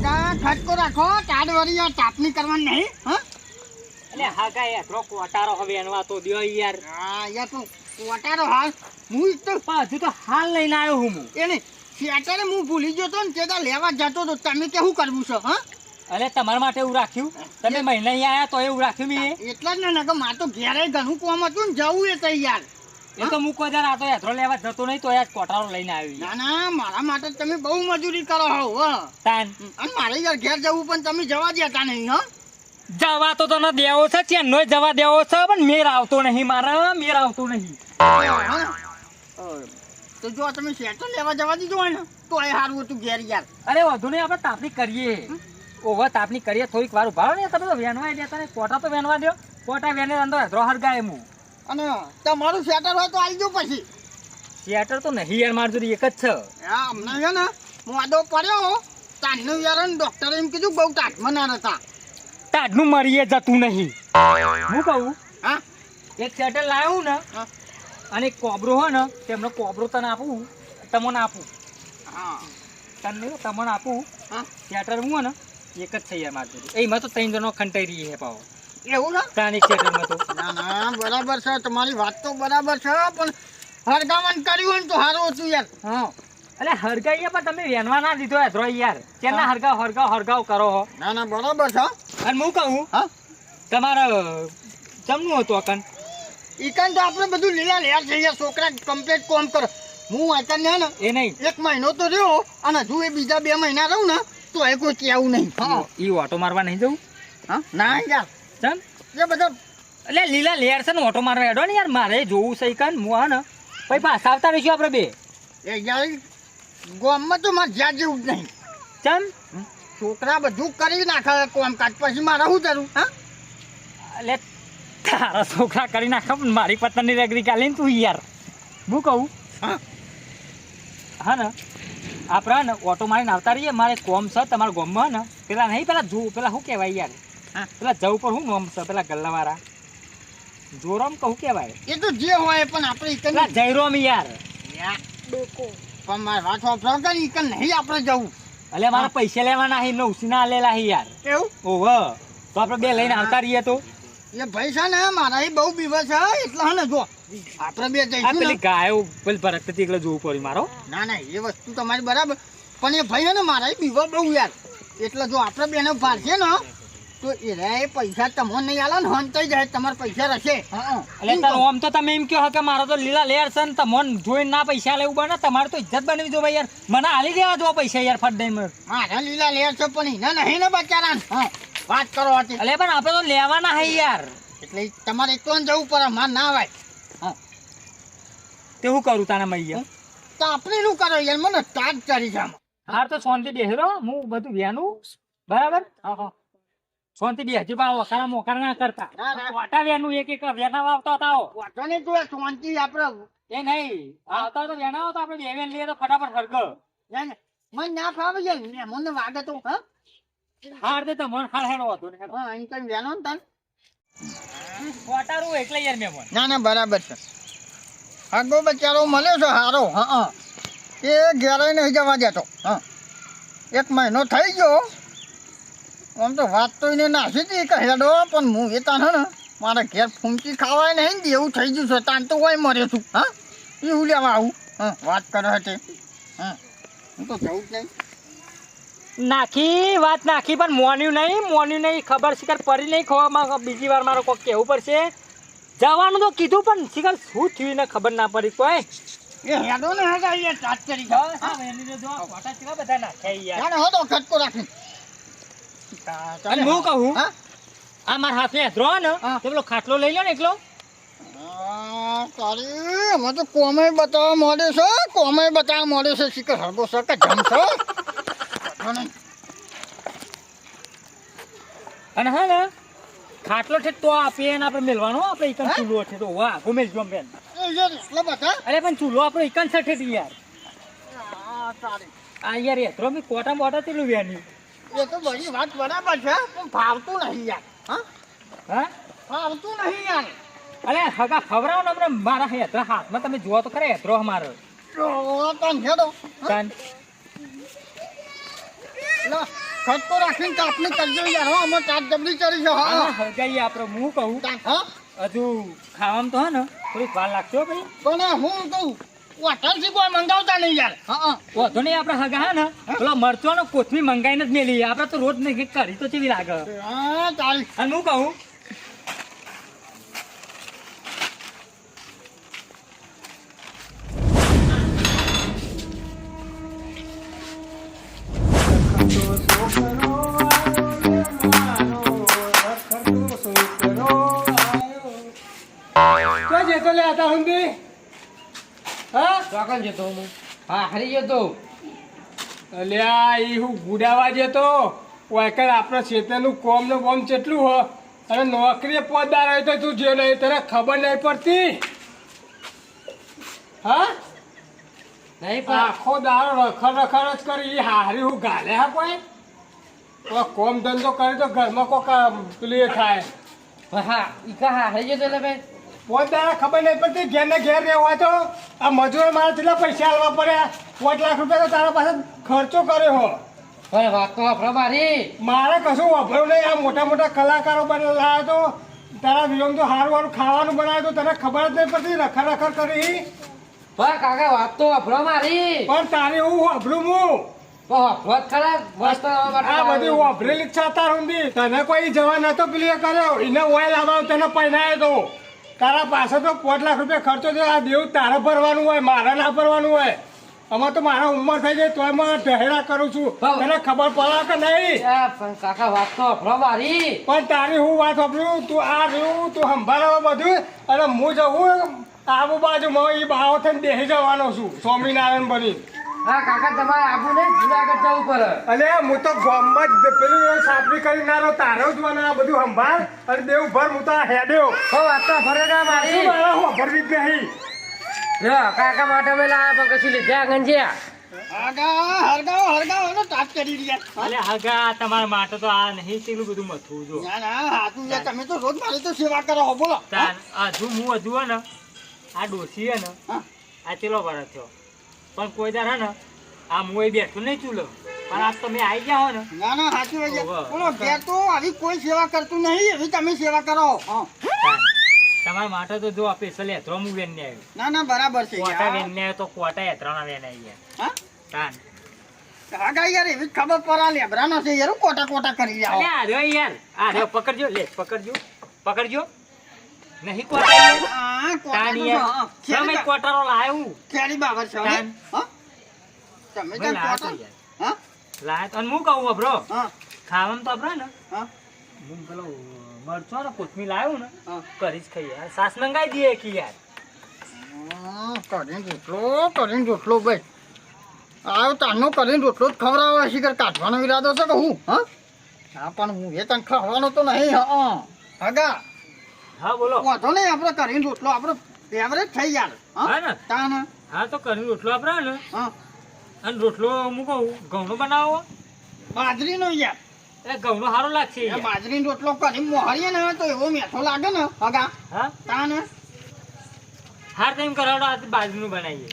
હગા ખટકો રાખો ચાડ વળી આ તાપની કરવાની નહીં હ? એટલે હાગા એ રોકો અટારો હવે એનવા તો દ્યો યાર. હા યાર તું અટારો હાલ. હું તો હજુ તો હાલ લઈને આવ્યો હું હું. એને અત્યારે હું ભૂલી ગયો તો ને તે લેવા જતો તો તમે કે શું કરવું છે હા? અરે તમારા માટે એવું રાખ્યું? તમે મહિના અહીંયા આવ્યા તો એવું રાખ્યું મેં. એટલા જ ને કે માર તો ઘેરે ઘણું કોમ હતું ને જવું એ તઈ યાર એ તો મૂકો જરા આ તો એથરો લેવા જતો નહીં તો યાર કોટારો લઈને આવી ના ના મારા માટે તમે બહુ મજૂરી કરો હો. તાન. અને મારે યાર ઘેર જવું પણ તમે જવા દેતા નહીં હો. જવા તો તને દેવો છે ચેન્નો જવા દેવો છે પણ મેર આવતો નહીં મારા મેર આવતો નહીં. તો જો તમે શેટર લેવા જવા દીધો હોય ને તો એ સારું હતું ઘેર યાર. અરે વધુ નહીં આપણે તાપણી કરીએ. ઓવર તાપણી કરીએ થોડીક વાર ઊભા ને તમે તો વેનવા દેતા ને કોટા તો વેનવા દો કોટા વેને અંદર હેદરો હરગાય હું અને તમારું શેટર હોય તો આવી જાઓ પછી. થિયેટર તો નહીં યાર મારું એક જ છે. હા હમણાં છે ને વાદો પડ્યો તાનનું યાર ડોક્ટરે એમ કીધું બહુ તાટમાં ના હતા તાડનું મરીએ જતું નહીં. હું કહું હા? એક શેટર લાવ્યું ને હા. અને એક કોબરો હોય ને તેમનો કોબરો તને આપું તમને આપું. હા. તને તમને આપું. હા. શેટર હું ને એક જ છે યાર મારું એ એમાં તો ત્રણ જણો ખંટાઈ રહી છે પાવો એવું તો. ના ના બરાબર છે. તમારી વાત તો બરાબર છે પણ હરગામન કર્યું હોય ને તો સારું હતું યાર. હા. એટલે હરગાઈએ પણ તમે વેનવા ના દીધો હેદરો યાર. કેના હરગાવ હરગાવ હરગાવ કરો હો. ના ના બરાબર છે. અને હું કહું હા? તમારે જમનું હતું અકન ઈકન તો આપણે બધું લીલા લેર છે યાર છોકરા કમ્પ્લીટ કોમ કરો. હું આકન ને એ નહીં. એક મહિનો તો રહ્યો અને હજુ એ બીજા બે મહિના રહું ને તો એ કોઈ કહેવું નહીં. હા એ ઓટો મારવા નહીં જવું? હા? ના યાર. ચમ. એ બધા. એટલે લીલા લેર છે ને ઓટો મારવા હેડો ને યાર. મારે જોવું છે કન હું હા ને. પછી પાછા આવતા રહીશું આપણે બે. એ યાર ગોમમાં તો મારે જ્યાં જેવું જ નહીં. ચમ. છોકરા બધું કરી નાખે કોમકાજ પછી મારે શું કરું હા? એટલે તારા છોકરા કરી નાખો પણ મારી પતંગની રેગરી કાઢીને તું યાર? હું કહું? હા? હા ને. આપણે ને ઓટો મારીને આવતા રહીએ. મારે કોમ છે તમારા ગોમમાં ને. પેલા નહીં પેલા જો પેલા શું કહેવાય યાર. પેલા જવું પર શું નોમ છે? પેલા ગલ્લાવાળા જોરમ કહું કેવાય? એ તો જે હોય પણ આપણે ઇકન જયરોમ યાર. પણ મારે વાત વાપરો કે ઇકન નહીં આપણે જવું. એટલે મારા પૈસા લેવાના હે ના લેલા હે યાર. એવું? ઓહ તો આપણે બે લઈને આવતા રહીએ તો? એ ભાઈ છે ને મારા એ બહુ બીવા છે એટલે હે ને જો. આપણે બે જઈશું પેલી ગાયો પેલી ભરત એટલે જોવું પડ્યું મારો. ના ના એ વસ્તુ તમારી બરાબર. પણ એ ભાઈ છે ને મારા એ બીવા બહુ યાર. એટલે જો આપણે બેને ભારશે ને તો એ પૈસા તમને નહીં આલે ને હંતાઈ જાય તમારે પૈસા રહેશે. એટલે તાર તો તમે એમ કહો કે મારો તો લીલા લેર છે ને તમને જોઈને ના પૈસા લેવું બને તમારે તો ઇજ્જત બનવી જો ભાઈ યાર. મને હાલી દેવા દો પૈસા યાર ફટ દઈને મારા લીલા લેર છે પણ એને નહીં ને બચારા વાત કરો હતી એટલે પણ આપણે તો લેવાના હે યાર. એટલે તમારે તો જવું પડે માર ના આવે હા. તે હું કરું તાના મૈયા? તો આપણે શું કરો યાર? મને તાજ ચડી આમાં. હાર તો શાંતિ બેસરો હું બધું વ્યાનું બરાબર? હા હા. શાંતિ હજુ પણ વખાણા મોખાણા ના કરતા. ના. વેનું એક એક વેના આવતા હતા. વાંધો નહીં તું શાંતિ આપણે એ નહીં આવતા તો વેના આવતા આપણે બે વેન લઈએ તો ફટાફટ હરગ. મને ના ફાવે છે મને વાગે તો હા? હાર દે તો મન હાર હેડો હતો ને હા અહીં કઈ વેનો ને તને? કોટારું એટલે યાર મેં ના ના બરાબર છે. આગો બચારો મળ્યો છે હારો. હા હા. એ ઘેરે નહીં જવા દેતો. હા. એક મહિનો થઈ ગયો. આમ તો વાત તો એને નાસી હતી કે હેડો પણ હું એ તાન ને મારા ઘેર ફૂંકી ખાવાય નહીં ને એવું થઈ ગયું છે તાન તો હોય મર્યો છું હા? એવું લેવા આવું? હા વાત કરે છે હા હું તો જવું જ નહીં. નાખી વાત નાખી પણ મોન્યું નહીં મોન્યું નહીં ખબર શિકાર પડી નહીં ખવામાં બીજી વાર મારે કોઈ કહેવું પડશે. જવાનું તો કીધું પણ શિકાર શું થયું ને ખબર ના પડી કોઈ. એ હેડો ને હેડા એ ચાટ કરી જાઓ. હા બધા નાખ્યા યાર. હતો ખટકો રાખી અને હું કહું? આ મારા હાથે હેદરો ને. તે પેલો ખાટલો લઈ લો ને એકલો. તારી અમે તો કોમે બતાવવા મળે છે કોમે બતાવવા મળે છે શીખર હરગો છે કે જમશો. અને હા ને ખાટલો છે તો આપીએ ને આપણે મેલવાનો આપણે ઇકન? ચૂલો છે તો વાહ ગુમેલ જોમ બેન. અરે પણ ચૂલો આપણો ઇકન છે યાર. આ યાર હેદરો મેં કોટા બોટા તેલું વેન્યું એ તો બધી વાત બરાબર છે પણ ફાવતું નહીં યાર. હા? હા? ફાવતું નહીં યાર. અરે હગા ખવડાવો ને મારા હેદરા હાથમાં તમે જુઓ તો ખરે હેદરો અમારો. લા, રાખીને કાપણી કરજો યાર હો અમે જબરી કરી છે હા. હળગાઈએ આપણે હું કહું. હજુ ખાવામાં તો હે ને થોડીક વાર લાગશે ભાઈ. પણ હું કહું? કોઈ મંગાવતા નહીં યાર. હા વાંધો નહીં આપણે હગા ને. પેલો મરચો ને કોથમી મંગાઈને જ મેલી આપણે તો રોજ નહીં કરી તો કેવી લાગે. હા ચાલ અને હું કહું? જતો લે હતા સુધી હા? ચોકન જતો હું. હા હરી જતો અલ્યા એ હું ગુડાવા જતો. વાયકર આપણા ક્ષેત્રનું કોમનું બોમ કેટલું હો. અને નોકરીએ પોતદાર હોય તો તું જે નહીં તને ખબર નહીં પડતી. હા? નહીં પણ આખો દારો રખડ રખડ જ કરી. એ હારી હું ગાલે હા કોઈ? કોમ ધંધો કરે તો ઘરમાં કોઈ એ થાય. હા ઈ કા હારી હરી જતો એટલે ભાઈ. પોતદારા ખબર નહીં પડતી ઘેર ને ઘેર રહેવું હોય તો. આ મજૂર મારે કેટલા પૈસા આલવા પડ્યા. પાંચ લાખ રૂપિયા તો તારા પાસે ખર્ચો કર્યો હો. પણ વાત તો વાપરો મારી. મારે કશું વાપર્યું નહીં. આ મોટા મોટા કલાકારો બને લાવ્યો તો તારા વિયોમ તો સારું સારું ખાવાનું બનાવ્યું તો તને ખબર જ નહીં પડતી રખા રખા કરી. પણ કાકા વાત તો વાપરો મારી. પણ તારે હું? વાપરું હું તને કોઈ જવા નતો પેલી કર્યો. એને ઓઇલ આવ્યો તને પહેરાયો તો. તારા પાસે તો પાંચ લાખ રૂપિયા ખર્ચો થયો આ દેવું તારે ભરવાનું હોય મારે ના ભરવાનું હોય. આમાં તો મારા ઉંમર થઈ ગઈ તો એમાં ઢહેડા કરું છું. તને ખબર પડે કે નહીં? કાકા વાત તો મારી. પણ તારી હું વાત સાંભળ્યું તું આ રહ્યું તું સંભાળવા બધું અને હું જવું આબુ બાજુ એ બાવો થઈને બેસી જવાનો છું સ્વામિનારાયણ બની હા કાકા તમારે આબુ નહીં જુનાગઢ જવું પડે. અને હું તો ગામમાં જ પેલું એ સાપરી કરી નારો તારો જ મને આ બધું સંભાળ. અને દેવ ભર હું તો આ હેડ્યો હો. વાત ફરે ના મારી. મારા હું ભરવી જ નહીં? કાકા માટે મેં લાયા પણ કશું લીધા ગંજ્યા હરગાવો હરગાવો હરગાવો એનો કરી રહ્યા. અલે હગા તમારા માટે તો આ નહીં કેટલું બધું મથું જો. ના ના છે તમે તો રોજ મારી તો સેવા કરો હો બોલો. તાન હજુ હું હજુ હે ને આ ડોસી ને આ ચેલો વરસ થયો? પણ કોઈ દાર હે ને આ હું અહીં બેઠો નહીં ચૂલો. પણ આજ તમે આવી ગયા હો ને. ના ના સાચું હોય બોલો ઘેર તો આવી કોઈ સેવા કરતું નહીં એવી તમે સેવા કરો. હા. તમારા માટે તો જો સ્પેશિયલ હેતરો હું વેન ને આવ્યો ના ના બરાબર છે. કોટા. વેન ને તો કોટા હેથરાના વેન આવી ગયા. હા? તાન. આગા યાર એવી ખબર પરા લેબરાનો છે યાર કોટા કોટા કરી જાવ રહ્યો યાર. આ પકડજો લે પકડજો પકડજો. નહીં કોટા યાર. આ કોટા તાન તો હા, તમે ખેડી કોટારો લાવ્યું ખેડી બાબર છો. તમે તો કોટા હા? લાય તો. હું કહું અભરો? હા. ખાવામાં તો અભરો ને. હા? હું પેલો મરચો ને કોથમી લાવ્યો ને. હા. કરી જ ખાઈએ સાસ મંગાઈ દઈએ કે યાર. હા, કરીને રોટલો કરીને રોટલો ભાઈ. આવ તાનો કરીને રોટલો જ ખવડાવે. શિખર કાઢવાનો ઈરાદો છે કે હું હા? હા પણ હું એ તને ખવડાવવાનો તો નહીં હા. હગા. હા બોલો. વાંધો નહીં આપણે કરીને રોટલો. આપણે એવરેજ થઈ યાર. હા? ને? તાને હા તો કરી રોટલો આપડે ને હા. અને રોટલો હું કહું ઘઉંનો બનાવો. બાજરીનો યાર. એ ઘઉંનો સારો લાગશે એ. બાજરીનો રોટલો કરી મોહરીએ ને તો એવો મેઠો લાગે ને હગા. હા? તાને હાર ટાઈમ કરાવડો આ બાજરીનું બનાવીએ.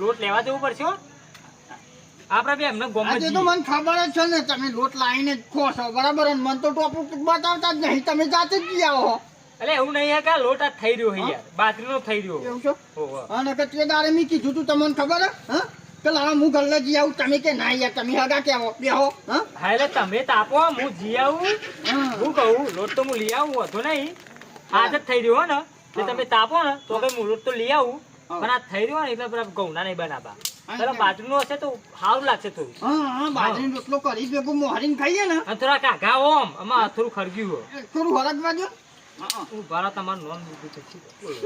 લોટ લેવા જવું પડશે હો. આપણે બે એમને ગમે આજે તો મને ખબર જ છે ને તમે લોટ લાવીને ખો છો બરાબર? મને તો ટોપું બતાવતા જ નહીં. તમે જાતે જ જી આવો. એટલે એવું નહીં હે કે આ થઈ રહ્યો છે યાર. બાજરીનો થઈ રહ્યો. એવું છો. અને કે તે દાડે મેં કીધું તું તમને ખબર હે? હા? કે લાવ હું ગલ્લે જી આવું. તમે કે ના યાર તમે હગા કેવો બેહો હા? હા એટલે તમે તાપો હું જી આવું. હું. કહું લોટ તો હું લઈ આવું હતો નહીં. આજ જ થઈ રહ્યો હો ને. તે તમે તાપો ને તો કઈ હું લોટ તો લઈ આવું. હા. પણ આ થઈ રહ્યો ને એટલે બરાબર ઘઉંના નહીં બનાવવા. હા, પેલા હા. હશે તો સારું લાગશે થોડું. હા હા બાજરીનો રોટલો કરી ભેગું મોહરીને ખાઈએ ને. થોડા કાઘા ઓમ આમાં થોડું ખરગ્યું થોડું હરગવા દો હા હું ભારા તમારું નામ લીધું તો શું બોલો?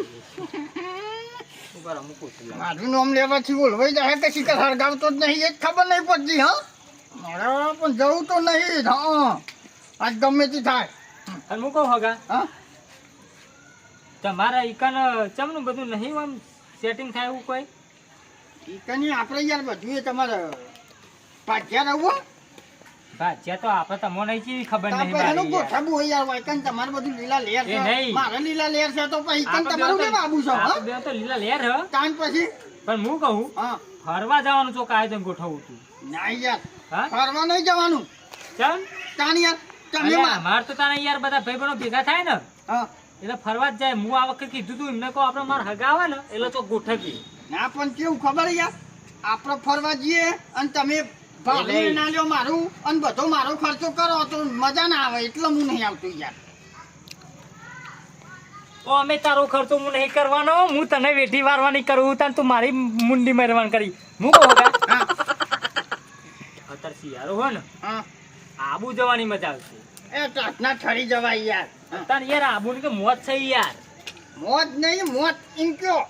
હું ભારા મૂકું છું? મારું નામ લેવાથી ઓલવાઈ જાય કે શિકાર હરગાવતો જ નહીં એ જ ખબર નહીં પડતી હા? મારે પણ જવું તો નહીં હા? આજ ગમે તે થાય. અને કહું હગા હા? તમારા ઈકાન ચમનું બધું નહીં આમ સેટિંગ થાય એવું કોઈ? ઈકની આપણે યાર બધું એ તમારે પાછ્યા રહવું ભાજ્યા તો આપણે નહીં કેવી ખબર નહીં એનું મારી હોય યાર વાયકન તમારે બધું લીલા લેર છે. મારે લીલા લેર છે તો પછી ઈકન તમારું બે કેમ છો હા? બે તો લીલા લેર હ તાન પછી? પણ હું કહું હા. ફરવા જવાનું ચોક આયોજન ગોઠવું તું. ના યાર. હા? ફરવા નહીં જવાનું. ચાલ તાન યાર તમે અલ્યા, તો તારે યાર બધા ભાઈબંધો ભેગા થાય ને. હા. એટલે ફરવા જ જાય. હું આ વખતે કીધું તું એમને કહો આપણે માર હગા આવે ને એટલે તો ગોઠવીએ. ના પણ કેવું ખબર યાર? આપણે ફરવા જઈએ અને તમે ભાડું ના લ્યો મારું અને બધો મારો ખર્ચો કરો તો મજા ના આવે એટલે હું નહીં આવતું યાર. ઓ અમે તારો ખર્ચો હું નહીં કરવાનો હું તને વેઠી વારવાની કરું તને તું મારી મુંડી મારવાની કરી. હું કહું અત્યારે શિયાળો હોય ને આબુ જવાની મજા આવશે. એ ટ્રકના ઠરી જવાય યાર. તાર યાર આબુ કે મોત છે યાર. મોત નહીં મોત એમ કયો?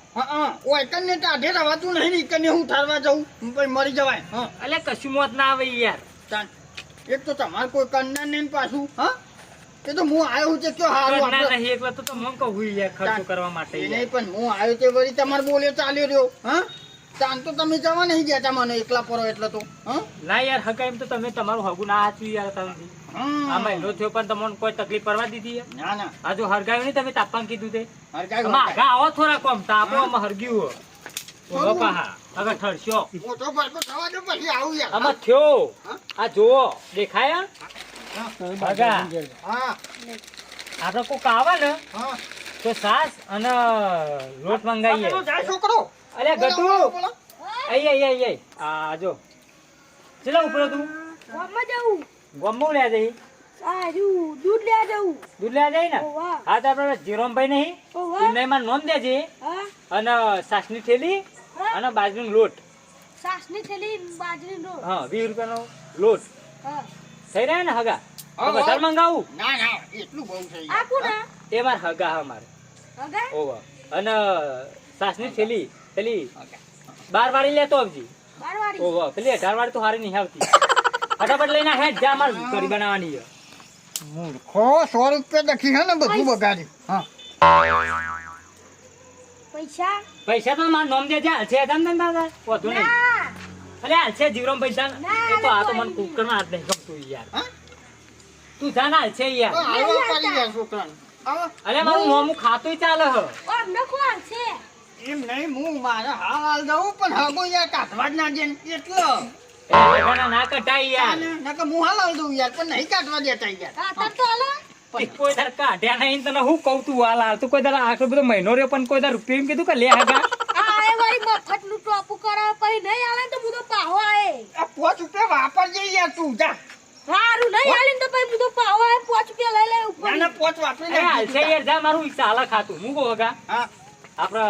ઓય કને ટાઢે રવાતું નહીં ને કને હું ઠારવા જાઉં? પછી મરી જવાય હા. એટલે કશું મોત ના આવે યાર. તાન એક તો તમારે કોઈ કન્ના નહીં પાછું હા? એ તો હું આવ્યો છે કયો હારું ના આપણે? નહીં એકલા તો તો મને કહું યાર ખર્ચો કરવા માટે નહીં પણ હું આવ્યો તે વળી તમારે બોલ્યો ચાલ્યો રહ્યો હા? તાન તો તમે જવા નહીં ગયા મને એકલા પરો એટલે તો હા? ના યાર હકા એમ તો તમે તમારું હગું ના હાચવ્યું યાર તમે. આમાં એનો થયો પણ તમને કોઈ તકલીફ પડવા દીધી ના ના. આ જો હરગાયું નહીં તમે તાપવાનું કીધું તે. હરગાય આગા આવો થોડા કોમ તાપો આમાં હરગ્યું હો. ઓહો પાહા. હવે ઠરશો. મોટો ભડકો થવા દો પછી આવું યાર. આમાં થયો. આ જુઓ. દેખાય હગા હા. તો કોક આવે ને તો સાસ અને લોટ મંગાવીએ છોકરો. અરે ગટુ. આઈ આઈ આઈ આઈ. આ જો. ચલા ઉપર તું. ગામમાં જવું ગમવું લે જઈ? સારું દૂધ લે જાઉં. દૂધ લે જાય ને? હા તો આપણે જીરોમભાઈ નહીં. એમને એમાં દેજે. હા. અને સાસની થેલી અને બાજરીનો લોટ. સાસની થેલી બાજરીનો રોટ હા વીસ રૂપિયાનો લોટ. હા. થઈ રહ્યા ને હગા? વધારે મંગાવું? ના ના એટલું બહુ થઈ આ કોના એ માર હગા હા મારે હગા? ઓવા અને સાસની થેલી પેલી બાર વાળી લેતો આવજી. પેલી અઢાર વાળી તો હારી નહીં આવતી. ફટાફટ લઈને હેડ જા મારે કરી બનાવવાની છે. મૂર્ખો સો રૂપિયા દખી હે ને બધું બગાડી. હા. પૈસા? પૈસા તો માર નોમ દેજે હાલશે હતા ને દાદા વધુ નહીં. અરે હાલ છે જીવરામ પૈસા. એ તો આ તો મને મને કુકરમાં હાથ નહીં ગમતું યાર. તું જા હાલ છે યાર. અરે મારું મોમું ખાતું ચાલે હ. ઓ અમને કોણ છે એમ નહીં હું મારે હાલ હાલ દઉં પણ હગો યાર કાઢવા જ ના દે ને. એટલો. ના કટાઈ યાર. નકર હું હાલ હાલ દઉં યાર પણ નહીં કાઢવા દેતા યાર. તો હાલો કોઈ દર કાઢ્યા નહીં તને હું કહું તું હાલ હાલ. તું કોઈ દર આટલો બધો મહિનો રહ્યો પણ કોઈ દર રૂપિયા એમ કીધું કે લે હગા આ એ વાળી મફતનું ટોપું કરાવે પછી નહીં આલે તો હું તો પાહો આએ આ પોચ રૂપિયા વાપરજે યાર તું જા. સારું નહીં આલે ને તો પછી હું તો પાહો આએ પાંચ રૂપિયા લઈ લે ઉપર. ના પોચ વાપરી અરે હાલશે નાખજે યાર જા મારું ચાલે ખાતું. હું કહું હા. આપડે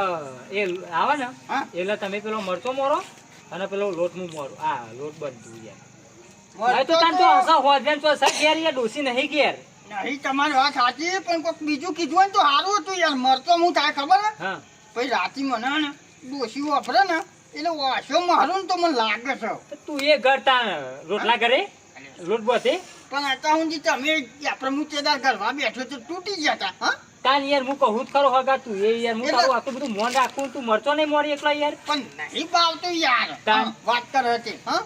એ આવે ને એટલે તમે પેલો મરચો મોરો અને પેલો લોટનું મોરો. આ લોટ બનતું યાર તો તાન તો હસા હોજન તો સર ઘેર યાર ડોસી નહીં ઘેર. નહીં તમારી વાત સાચી પણ કોઈક બીજું કીધું હોય ને તો સારું હતું યાર. મરતો હું થાય ખબર હે? પછી રાતી મને ને ડોસી વાપરે ને એટલે વાસો મારું ને તો મને લાગે છે. તું એ ઘર તાન રોટલા કરે લોટ બધે પણ અત્યાર સુધી તમે આપણે મુચેદાર ઘરમાં બેઠો તો તૂટી ગયા તા હા? તાન યાર હું કહું જ ખરો હગા તું. એ યાર હું તારું આટલું બધું મોન રાખું તું મરચો નહીં મોરી એકલા યાર? પણ નહીં ભાવતું યાર. તાન. વાત કર હતી હા?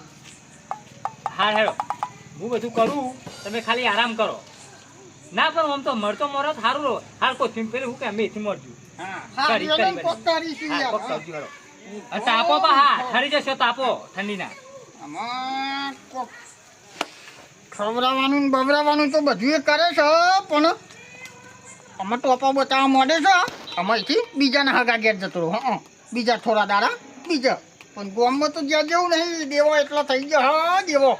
હા હેડો. હું બધું કરું તમે ખાલી આરામ કરો. ના પણ આમ તો મરતો મરો સારું રહો. હાલ કોઈ પેલી હું કે મેથી મરજું હા. કરી, હારી કરી, કોક તારીશું હા યાર તાપો પા હા ઠરી જશો તાપો ઠંડીના. આમાં ખવડાવવાનું બવડાવવાનું તો બધું એ કરે છે પણ અમે ટોપા બતાવવા માંડે છે. અહીંથી બીજાના હગા ઘેર જતો રહો હા. બીજા થોડા દાડા બીજા. પણ ગામમાં તો જ્યાં જેવું નહીં દેવો એટલો થઈ ગયો. હા દેવો.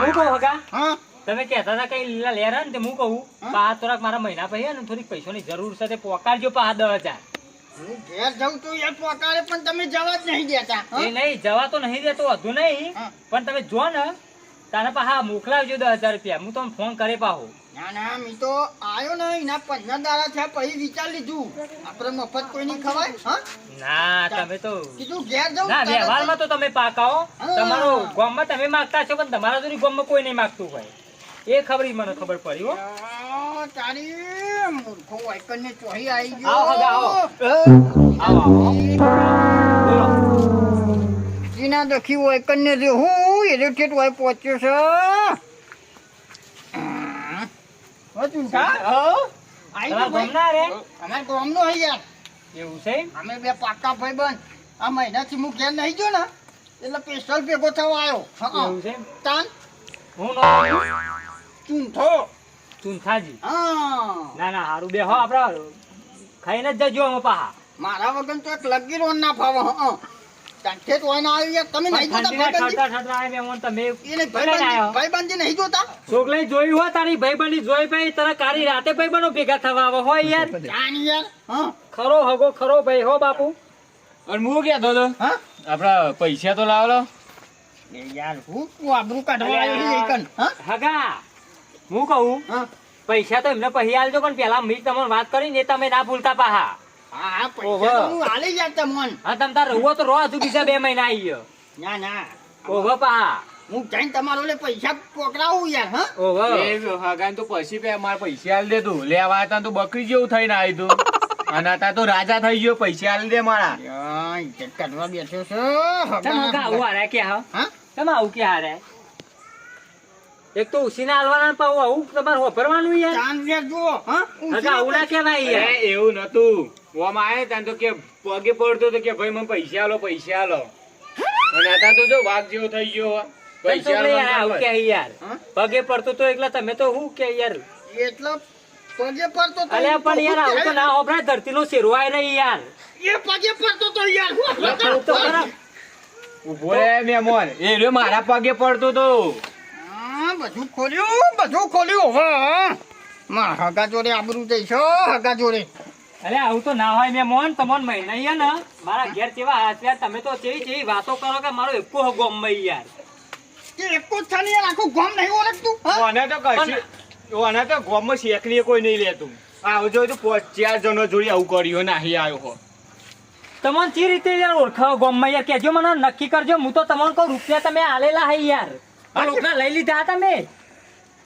હું કહું હગા? હા. તમે કહેતા હતા કઈ લીલા લેરા ને તે હું કહું. આ થોડાક મારા મહિના પછી ને થોડીક પૈસાની જરૂર છે તે પોકારજો પા દસ હજાર. હું ઘેર જાઉં તો યાર પોકારે પણ તમે જવા જ નહીં દેતા? એ નહીં જવા તો નહીં દેતો વધુ નહીં. પણ તમે જો ને તારે પા મોકલાવજો દસ હજાર રૂપિયા. હું તમને ફોન કરે પાહો. ના ના મી તો આવ્યો ને એના પંદર દાડા થયા પછી વિચાર લીધું. આપણે મફત કોઈ નહીં ખવાય હા? ના તમે તો કીધું ઘેર જાઉં ના વ્યવહારમાં તો તમે પાકાઓ તમારો ગામમાં તમે માગતા છો પણ તમારા જોડી ગામમાં કોઈ નહીં માગતું હોય. એ ખબર મને ખબર પડી હો. તારી મૂર્ખો વાયકરને ચોહી આવી ગયો. આવો આવો. આવો જીના દખી વાયકરને રેહું એ ઠેઠ વાય પહોંચ્યો છે. હો? આઈ તમારા ગયો ભાઈ? ગામના રે? અમારે ગામનો હે યાર એવું છે અમે બે પાકા ભાઈબંધ. આ મહિનાથી હું ઘેર નહીં ગયો ને એટલે પેસ્ટલ ભેગો થવા આવ્યો. એવું છે તાન? હું નો ચૂંઠો ચૂંથાજી હા. ના ના હારું. બે હો આપડા ખાઈને જ જજો અમે પાહા. મારા વગર તો એક લગી રોન ના ફાવે હા. કાંઠે હોય ના આવી યાર તમે નહીં જોતા ભાઈબંધી? તમે એને ભાઈબંધી ભાઈબંધી નહીં જોતા? છોકરાએ જોઈ હોય તારી ભાઈબંધી જોઈ ભાઈ તને કાળી રાતે ભાઈબંધો ભેગા થવા આવે હોય યાર. જાણ યાર હા. ખરો હગો ખરો ભાઈ હો બાપુ. અને હું કહેતો હતો? હા? આપડા પૈસા તો લાવલો. એ યાર હું તું આબરૂ કાઢવા આવ્યો છે એકન હા? હગા હું કહું હા. પૈસા તો એમને પહી આલજો પણ પેલા મી તમને વાત કરી ને તમે ના ભૂલતા પાહા. હા હા પૈસા તો હું આલી જાય તમોન. હા તમ તાર રહો તો રહો હજુ બીજા બે મહિના આવી ગયો. ના ના. ઓહો પાહા હું જઈને તમારો લે પૈસા પકડાવું યાર હા? ઓહો. એ હગાન તો પછી પે મારે પૈસા આલી દે તું. લેવા હતા તો બકરી જેવું થઈને આવી તું. અને તો રાજા થઈ ગયો પૈસા આલી દે મારા. યાર, બેઠો છો તમે હગા આવું હારે કે હા? હા? તમે આવું કે હારે? એક તો ઉસીને હાલવાના ને આવું તમારે વાપરવાનું યાર. ચાંદ હા? આવું ના યાર. એવું નતું. ઓમ આયે ત્યાં તો કે પગે પડતો તો કે ભાઈ મને પૈસા આલો પૈસા આલો. અને હતા તો જો વાઘ જેવો થઈ ગયો પૈસા આલો આવું કે યાર? પગે પડતો તો એકલા તમે તો હું કે યાર? એટલો પગે પડતો તો અલ્યા પણ યાર આવું તો ના ઓબરા ધરતીનો શેરવાય રહી યાર. એ પગે પડતો તો યાર હું તો ઊભો રે મેમોન. એ રે મારા પગે પડતો તો. હા બધું ખોલ્યું બધું ખોલ્યું. હવે મારા હગા જોડે આબરું જઈશો હગા જોડે. અરે આવું તો ના હોય મેં મોહન તમને મહિના ને. મારા ઘેર કેવા હાથ્યા તમે તો જેવી જેવી વાતો કરો કે મારો એકો ગોમ અંબાઈ યાર. કે એકો જ થાની યાર આખું ગામ નહીં ઓળખતું ઓને તો કશું ઓને તો ગોમમાં શેકલી કોઈ નહીં લેતું જોયું તો પોચ ચાર જણો જોડી આવું કર્યું નાહી આવ્યો હો. તમને જે રીતે યાર ઓળખાવો ગોમમાં યાર? કેજો મને નક્કી કરજો હું તો તમને કહું રૂપિયા તમે આલેલા હે યાર. આ લોકના લઈ લીધા હતા તમે?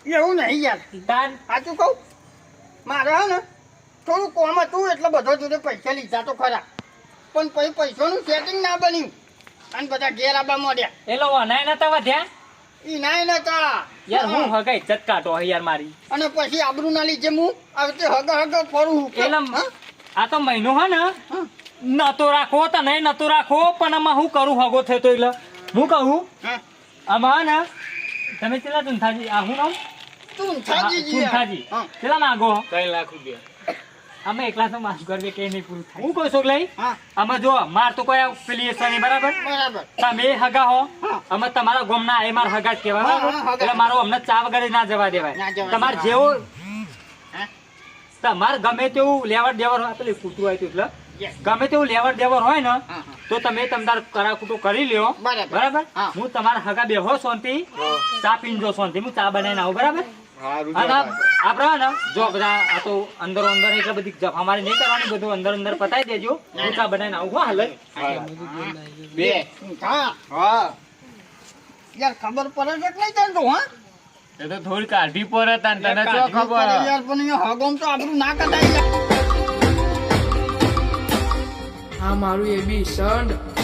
એવું નહીં યાર. તાન. સાચું કહું? મારે હે ને થોડું કોમ હતું એટલે બધો જોડે પૈસા લીધા તો ખરા. પણ પછી પૈસાનું સેટિંગ ના બન્યું. અને બધા ઘેર આબા મોડ્યા એટલે અનાય નતા વધ્યા? ઈ નાય નતા. યાર હું હગા ઇજ્જત કાઢો યાર મારી. અને પછી આબરૂ ના લીધે હું આવતે હગા હગા ફરું એટલે આ તો મહિનો હે ને? નતો રાખો તો નહીં નતો રાખવો પણ આમાં હું કરું હગો થયો તો એટલે? હું કહું? આમાં હે ને? તમે કેટલા તુંથાજી આ હું નામ? તું તુંથાજી જી ચુંથાજી હા. કેટલા માગો ત્રણ લાખ રૂપિયા. અમે એકલા તો માફ કરવે કે નહીં પૂરું થાય. હું કહું છું લઈ હા. આમાં જો માર તો કોઈ પેલી છે નહીં બરાબર? બરાબર. તમે હગા હો. અમે તમારા ગોમના એ મારા હગા જ કહેવાય. એટલે મારો અમને ચા વગર ના જવા દેવાય. તમારે જેવો હા. તમારે ગમે તેવું લેવડ દેવડ હોય પેલી કૂટું હોય એટલે? ગમે તેવું લેવડ દેવડ હોય ને. તો તમે તમાર કરાકૂટું કરી લ્યો. બરાબર. બરાબર? હું. તમારા હગા બેહો શાંતિ ચા પીને શાંતિ હું ચા બનાવીને આવું બરાબર? હારું ને જો બધા આ તો અંદર અંદર એટલે બધી જફા મારી નહીં કરવાની બધું અંદર અંદર પતાઈ દેજો. બનાવીને આવું હો હાલ. બે. હા. હા. યાર ખબર પડે તને તો હા? એ તો થોડી કાઢી પડે તને યાર, ખબર? યાર પણ હગોમ તો આપણું ના કઢાય. આ મારું એબી સડ